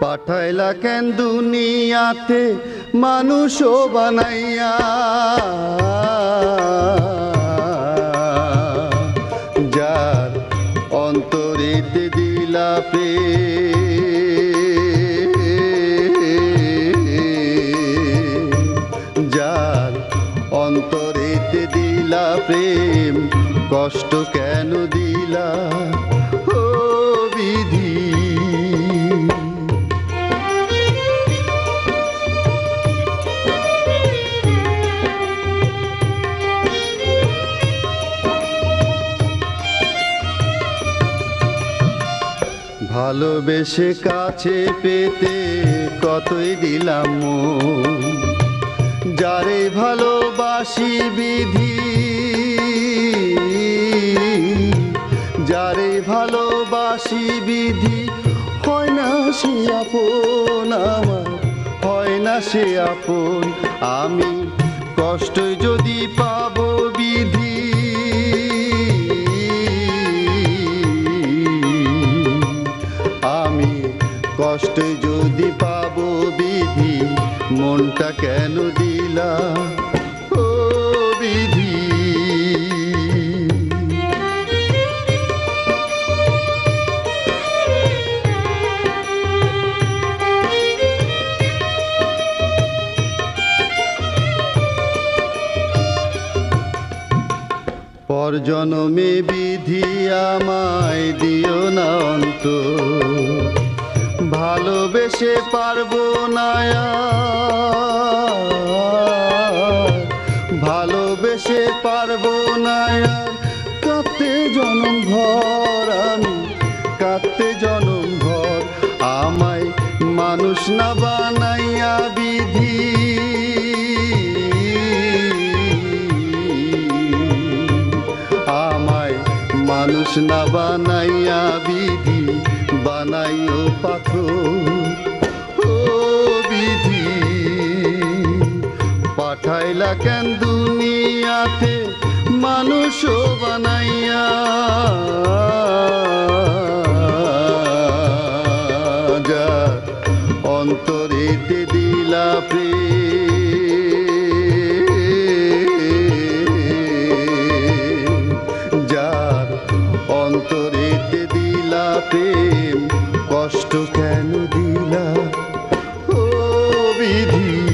পাঠাইলা কেন দুনিয়াতে মানুষও বানাইয়া? যার অন্তরেতে দিলা প্রেম, যার অন্তরেতে দিলা প্রেম, কষ্ট কেন দিলা? ও বিধি ভালোবেসে কাছে পেতে কতই দিলাম যারে ভালোবাসি বিধি, যারে ভালোবাসি বিধি, হয় না সে আপন আমার, হয় না সে আপন, আমি কষ্ট যদি পাবো বিধি, মনটা কেন দিলা? ও বিধি। পর জনমে বিধি আমায় দিও না অন্ত ভালোবেসে পারব না ভালোবেসে পারব না। কাঁদতে জনম ভর আমি, কাঁদতে জনম ভর। আমায় মানুষ না বানাইয়া বিধি। আমায় মানুষ না বানাইয়া বিধি। বানাইও পাথর। ও বিধি পাঠাইলা কেন দুনিয়াতে মানুষও বানাইয়া? যা কেন দিলা? ও বিধি।